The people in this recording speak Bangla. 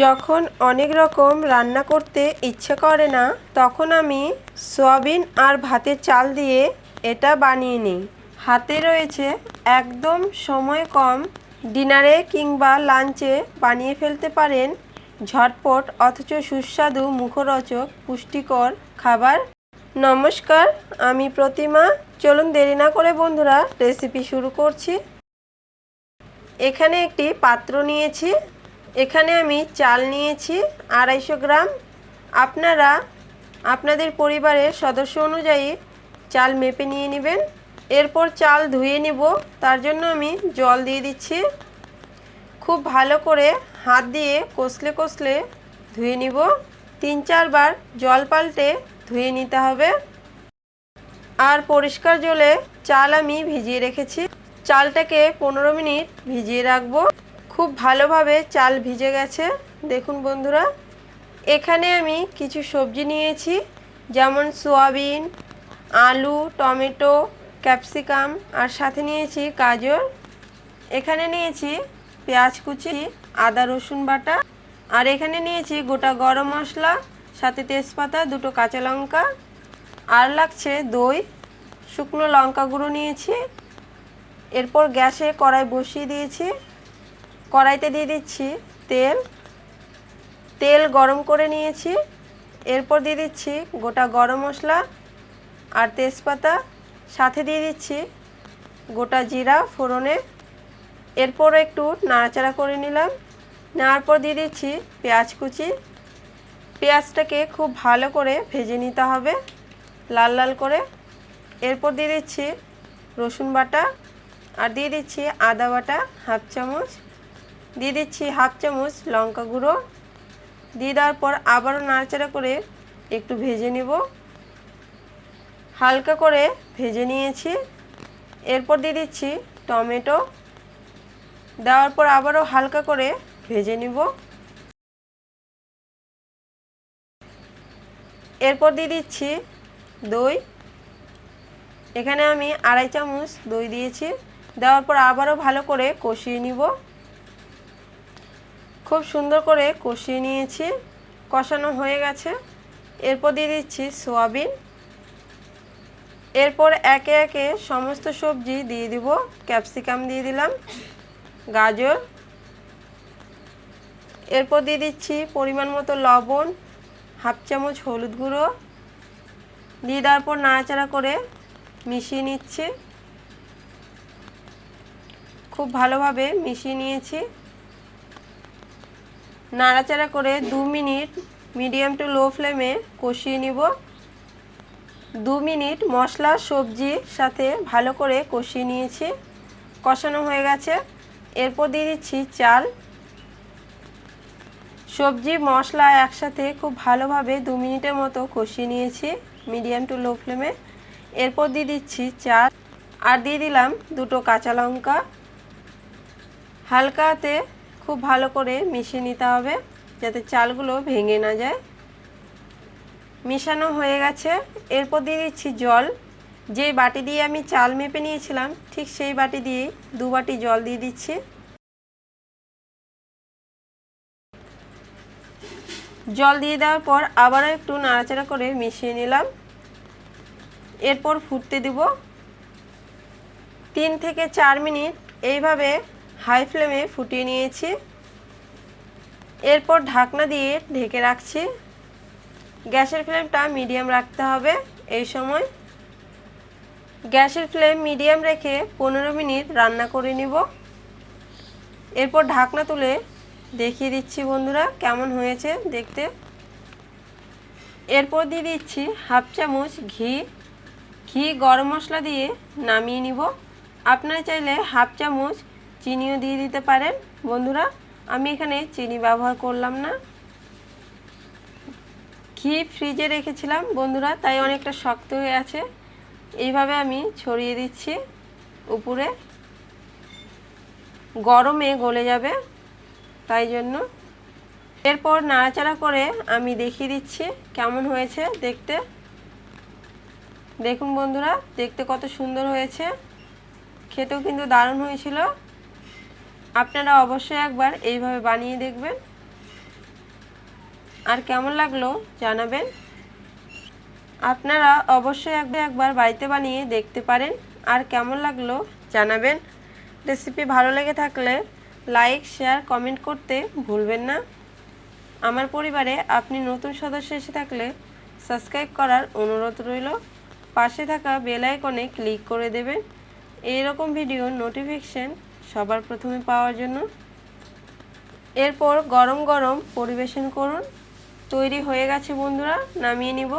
যখন অনেক রকম রান্না করতে ইচ্ছে করে না, তখন আমি সয়াবিন আর ভাতের চাল দিয়ে এটা বানিয়ে নিই। হাতে রয়েছে একদম সময় কম ডিনারে কিংবা লাঞ্চে বানিয়ে ফেলতে পারেন ঝটপট অথচ সুস্বাদু মুখরোচক পুষ্টিকর খাবার। নমস্কার, আমি প্রতিমা। চলুন দেরি না করে বন্ধুরা, রেসিপি শুরু করছি। এখানে একটি পাত্র নিয়েছি। এখানে আমি চাল নিয়েছি, আড়াইশো গ্রাম। আপনারা আপনাদের পরিবারের সদস্য অনুযায়ী চাল মেপে নিয়ে নেবেন। এরপর চাল ধুয়ে নিব, তার জন্য আমি জল দিয়ে দিচ্ছি। খুব ভালো করে হাত দিয়ে কষলে কষলে ধুয়ে নিব। তিন চারবার জল পাল্টে ধুয়ে নিতে হবে। আর পরিষ্কার জলে চাল আমি ভিজিয়ে রেখেছি। চালটাকে পনেরো মিনিট ভিজিয়ে রাখব। খুব ভালোভাবে চাল ভিজে গেছে। দেখুন বন্ধুরা, এখানে আমি কিছু সবজি নিয়েছি, যেমন সোয়াবিন, আলু, টমেটো, ক্যাপসিকাম, আর সাথে নিয়েছি গাজর। এখানে নিয়েছি পেঁয়াজ কুচি, আদা রসুন বাটা, আর এখানে নিয়েছি গোটা গরম মশলা, সাথে তেজপাতা, দুটো কাঁচা লঙ্কা, আর লাগছে দই, শুকনো লঙ্কা গুঁড়ো নিয়েছি। এরপর গ্যাসে কড়াই বসিয়ে দিয়েছি। কড়াইতে দিয়ে দিচ্ছি তেল। তেল গরম করে নিয়েছি। এরপর দিয়ে দিচ্ছি গোটা গরম মশলা আর তেজপাতা। সাথে দিয়ে দিচ্ছি গোটা জিরা ফোড়নে। এরপর একটু নাড়াচাড়া করে নিলাম। নেওয়ার পর দিয়ে দিচ্ছি পেঁয়াজ কুচি। পেঁয়াজটাকে খুব ভালো করে ভেজে নিতে হবে লাল লাল করে। এরপর দিয়ে দিচ্ছি রসুন বাটা আর দিয়ে দিচ্ছি আদা বাটা হাফ চামচ। দিয়ে দিচ্ছি হাফ চামচ লঙ্কা গুঁড়ো। দিয়ে দেওয়ার পর আবারও নাড়াচাড়া করে একটু ভেজে নেব। হালকা করে ভেজে নিয়েছি। এরপর দিয়ে দিচ্ছি টমেটো। দেওয়ার পর আবারও হালকা করে ভেজে নিব। এরপর দিয়ে দিচ্ছি দই। এখানে আমি আড়াই চামচ দই দিয়েছি। দেওয়ার পর আবারও ভালো করে কষিয়ে নিব। খুব সুন্দর করে কষিয়ে নিয়েছি। কষানো হয়ে গেছে। এরপর দিয়ে দিচ্ছি সোয়াবিন। এরপর একে একে সমস্ত সবজি দিয়ে দিব। ক্যাপসিকাম দিয়ে দিলাম। গাজর। এরপর দিয়ে দিচ্ছি পরিমাণ মতো লবণ, হাফ চামচ হলুদ গুঁড়ো। দিয়ে দেওয়ার পর নাড়াচাড়া করে মিশিয়ে নিচ্ছি। খুব ভালোভাবে মিশিয়ে নিয়েছি। নাড়াচাড়া করে দু মিনিট মিডিয়াম টু লো ফ্লেমে কষিয়ে নিব। দু মিনিট মশলা সবজির সাথে ভালো করে কষিয়ে নিয়েছি। কষানো হয়ে গেছে। এরপর দিয়ে দিচ্ছি চাল। সবজি, মশলা একসাথে খুব ভালোভাবে দু মিনিটের মতো কষিয়ে নিয়েছি মিডিয়াম টু লো ফ্লেমে। এরপর দিয়ে দিচ্ছি চাল। আর দিয়ে দিলাম দুটো কাঁচা লঙ্কা। হালকাতে খুব ভালো করে মিশিয়ে নিতে হবে, যাতে চালগুলো ভেঙে না যায়। মিশানো হয়ে গেছে। এরপর দিয়ে দিচ্ছি জল। যে বাটি দিয়ে আমি চাল মেপে নিয়েছিলাম, ঠিক সেই বাটি দিয়ে দু বাটি জল দিয়ে দিচ্ছি। জল দিয়ে দেওয়ার পর আবারও একটু নাড়াচাড়া করে মিশিয়ে নিলাম। এরপর ফুটতে দিব। তিন থেকে চার মিনিট এইভাবে হাই ফ্লেমে ফুটিয়ে নিয়েছি। এরপর ঢাকনা দিয়ে ঢেকে রাখছি। গ্যাসের ফ্লেমটা মিডিয়াম রাখতে হবে এই সময়। গ্যাসের ফ্লেম মিডিয়াম রেখে পনেরো মিনিট রান্না করে নিব। এরপর ঢাকনা তুলে দেখিয়ে দিচ্ছি, বন্ধুরা, কেমন হয়েছে দেখতে। এরপর দিয়ে দিচ্ছি হাফ চামচ ঘি। ঘি গরম মশলা দিয়ে নামিয়ে নিব। আপনারা চাইলে হাফ চামচ চিনিও দিয়ে দিতে পারেন। বন্ধুরা, আমি এখানে চিনি ব্যবহার করলাম না। ঘি ফ্রিজে রেখেছিলাম, বন্ধুরা, তাই অনেকটা শক্ত হয়ে আছে। এইভাবে আমি ছড়িয়ে দিচ্ছি উপরে। গরমে গলে যাবে, তাই জন্য। এরপর নাড়াচাড়া করে আমি দেখিয়ে দিচ্ছি কেমন হয়েছে দেখতে। দেখুন বন্ধুরা, দেখতে কত সুন্দর হয়েছে। খেতেও কিন্তু দারুণ হয়েছিল। আপনারা অবশ্যই একবার এইভাবে বানিয়ে দেখবেন। আর কেমন লাগল জানাবেন। আপনারা অবশ্যই একবার একবার বাড়িতে বানিয়ে দেখতে পারেন। আর কেমন লাগল জানাবেন। রেসিপি ভালো লেগে থাকলে লাইক, শেয়ার, কমেন্ট করতে ভুলবেন না। আমার পরিবারে আপনি নতুন সদস্য এসে থাকলে সাবস্ক্রাইব করার অনুরোধ রইল। পাশে থাকা বেল আইকনে ক্লিক করে দেবেন। এইরকম ভিডিও নোটিফিকেশন সবার প্রথমে পাওয়ার জন্য। এরপর গরম গরম পরিবেশন করুন। তৈরি হয়ে গেছে বন্ধুরা, নামিয়ে নিব।